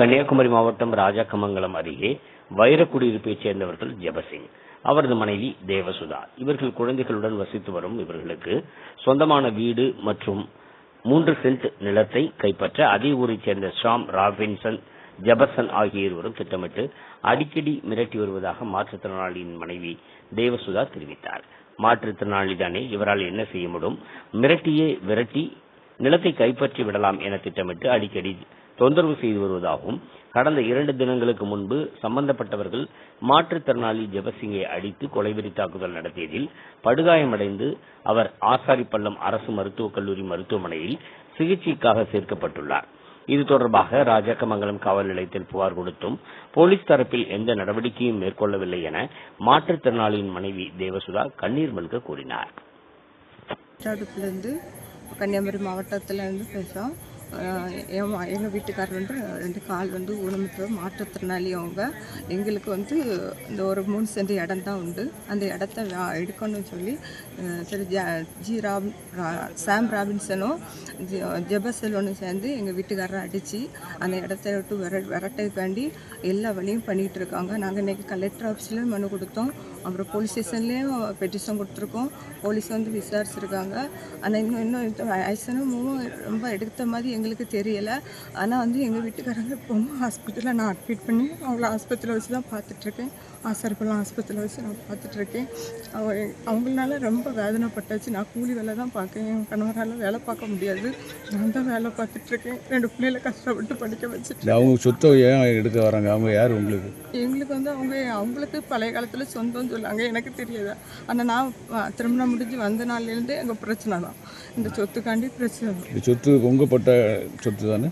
கன்னியாகுமரி மாவட்டம் ராஜாக்கமங்கலம் அருகே வைரக்குடியிருப்பைச் சேர்ந்தவர்கள் ஜெபசிங் அவரது மனைவி தேவசுதா. இவர்கள் குழந்தைகளுடன் வசித்து வரும் இவர்களுக்கு சொந்தமான வீடு மற்றும் மூன்று சென்ட் நிலத்தை கைப்பற்ற அதே ஊரைச் சேர்ந்த ஷாம் ராபின்சன் ஜெபர்சன் ஆகிய இருவரும் திட்டமிட்டு அடிக்கடி மிரட்டி வருவதாக மாற்றுத்திறனாளியின் மனைவி தேவசுதா தெரிவித்தார். மாற்றுத்திறனாளிதானே இவரால் என்ன செய்ய முடியும்? மிரட்டியே விரட்டி நிலத்தை கைப்பற்றி விடலாம் என திட்டமிட்டு அடிக்கடி தொந்தரவு செய்து வருவதாகவும் கடந்த இரண்டு தினங்களுக்கு முன்பு சம்பந்தப்பட்டவர்கள் மாற்றுத்திறனாளி ஜெபசிங்கை அடித்து கொலைவெறி தாக்குதல் நடத்தியதில் படுகாயமடைந்து அவர் ஆசாரிப்பள்ளம் அரசு மருத்துவக் கல்லூரி மருத்துவமனையில் சிகிச்சைக்காக சேர்க்கப்பட்டுள்ளார். இது தொடர்பாக ராஜக்கமங்கலம் காவல் நிலையத்தில் புகார் கொடுத்தும் போலீஸ் தரப்பில் எந்த நடவடிக்கையும் மேற்கொள்ளவில்லை என மாற்றுத்திறனாளியின் மனைவி தேவசுதா கண்ணீர் மல்க கூறினார். கன்னியாகுமரி மாவட்டத்திலிருந்து பேசுகிறோம் எங்கள் வீட்டுக்காரர் வந்து ரெண்டு கால் வந்து ஊனமுற்ற மாற்றுத்திறனாளி அவங்க. எங்களுக்கு வந்து இந்த ஒரு மூணு சென்ட் இடம் தான் உண்டு. அந்த இடத்த எடுக்கணும்னு சொல்லி திரு ஜ ஜி ராப் சாம் ராபின்சனும் ஜெ- செல்வனும் சேர்ந்து எங்கள் வீட்டுக்காரரை அடித்து அந்த இடத்த விட்டு விர விரட்டதுக்காண்டி எல்லா வழியும் பண்ணிகிட்டு இருக்காங்க. நாங்கள் இன்றைக்கி கலெக்டர் ஆஃபீஸ்லேயும் மனு கொடுத்தோம். அப்புறம் போலீஸ் ஸ்டேஷன்லேயும் பெட்டிஷன் கொடுத்துருக்கோம். போலீஸ் வந்து விசாரிச்சிருக்காங்க. ஆனால் இன்னும் இன்னும் இந்த ரொம்ப எடுத்த மாதிரி எங்களுக்கு தெரியலை. ஆனால் வந்து எங்கள் வீட்டுக்காரங்க இப்போவும் ஹாஸ்பிட்டலில் நான் அட்மிட் பண்ணி அவங்கள ஆஸ்பத்திரியில் வச்சு தான் பார்த்துட்ருக்கேன் ஆசாரிப்பள்ளம் ஆஸ்பத்திரியில் வச்சு நான் பார்த்துட்ருக்கேன் அவ அவங்களால ரொம்ப வேதனைப்பட்டாச்சு. நான் கூலி வேலை தான் பார்க்கேன். என் கணவரால் வேலை பார்க்க முடியாது. நான் தான் வேலை பார்த்துட்ருக்கேன். ரெண்டு பிள்ளைகளை கஷ்டப்பட்டு படிக்க வச்சுட்டு அவங்க சொத்தை ஏன் எடுக்க வராங்க? அவங்க யார் உங்களுக்கு? எங்களுக்கு வந்து அவங்க அவங்களுக்கு பழைய காலத்தில் சொந்தம்னு சொல்லாங்க எனக்கு தெரியாது. ஆனால் நான் திருமணம் முடிஞ்சு வந்த நாள்லேருந்தே எங்கள் பிரச்சனை தான். இந்த சொத்துக்காண்டி பிரச்சனை சொத்து உங்கப்பட்ட சொத்து தானே?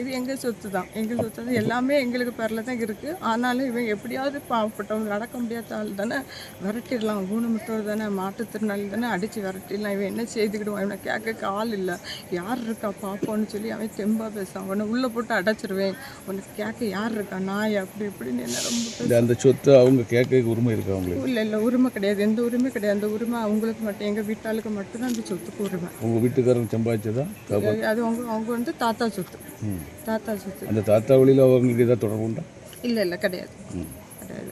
இது எங்கள் சொத்து தான். எங்கள் சொத்து தான் எல்லாமே எங்களுக்கு பேரில் தான் இருக்குது ஆனாலும் இவன் எப்படியாவது பாவப்பட்டவங்க நடக்க முடியாத ஆள் தானே விரட்டிடலாம். ஊனமுற்றவர் தானே மாற்றுத்திறனாளி தானே அடித்து விரட்டிடலாம். இவன் என்ன செய்துக்கிடுவான்? இவனை கேட்க ஆள் இல்லை. யார் இருக்கா பார்ப்போன்னு சொல்லி அவன் தெம்பாக பேசுவான் உன்னை உள்ளே போட்டு அடைச்சிருவேன். உனக்கு கேட்க யார் இருக்கா? நாய்? அப்படி இப்படின்னு என்ன ரொம்ப அந்த சொத்தை அவங்க கேட்க உரிமை இருக்கா அவங்களுக்கு? இல்லை இல்லை. உரிமை கிடையாது. எந்த உரிமை கிடையாது. அந்த உரிமை அவங்களுக்கு மட்டும். எங்கள் வீட்டாளுக்கு மட்டும்தான் அந்த சொத்துக்கு உரிமை. உங்கள் வீட்டுக்காரங்க சம்பாதிச்சதா? அது அவங்க அவங்க வந்து தாத்தா சொத்து. தாத்தா சொத்து. அந்த தாத்தா வழியில் அவங்களுக்கு ஏதாவது தொடர்பு உண்டா? இல்லை இல்லை கிடையாது.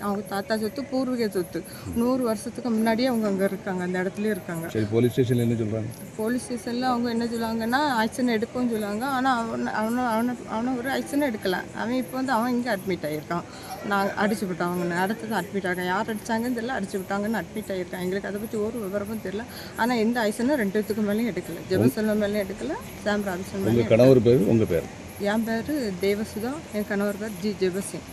அவங்க தாத்தா சொத்து பூர்வீக சொத்து. நூறு வருஷத்துக்கு முன்னாடியே அவங்க அங்கே இருக்காங்க அந்த இடத்துலயே இருக்காங்க. சரி போலீஸ் ஸ்டேஷனில் என்ன சொல்கிறாங்க போலீஸ் ஸ்டேஷனில் அவங்க என்ன சொல்லுவாங்கன்னா ஆக்ஷன் எடுக்கும்னு சொல்லுவாங்க. ஆனால் அவனை அவனை அவனை அவனை ஒரு ஆக்ஷனும் எடுக்கல. அவன் இப்போ வந்து அவன் இங்கே அட்மிட் ஆகியிருக்கான் நான் அடிச்சு விட்டான். அவங்க அடுத்தது அட்மிட் ஆகிருக்கான் யார் அடிச்சாங்கன்னு தெரியல. அடிச்சு விட்டாங்கன்னு அட்மிட் ஆகியிருக்கான் எங்களுக்கு அதை பற்றி ஒரு விவரமும் தெரியல. ஆனால் எந்த ஆக்ஷனும் ரெண்டு பேத்துக்கு மேலேயும் எடுக்கல. ஜெபசெல்வம் மேலேயும் எடுக்கல. சாம் ராபிசன் மேலேயும் கணவர் பேர்? உங்கள் பேர்? என் பேர் தேவசுதா என் கணவர் பேர் ஜி. ஜெபசிங்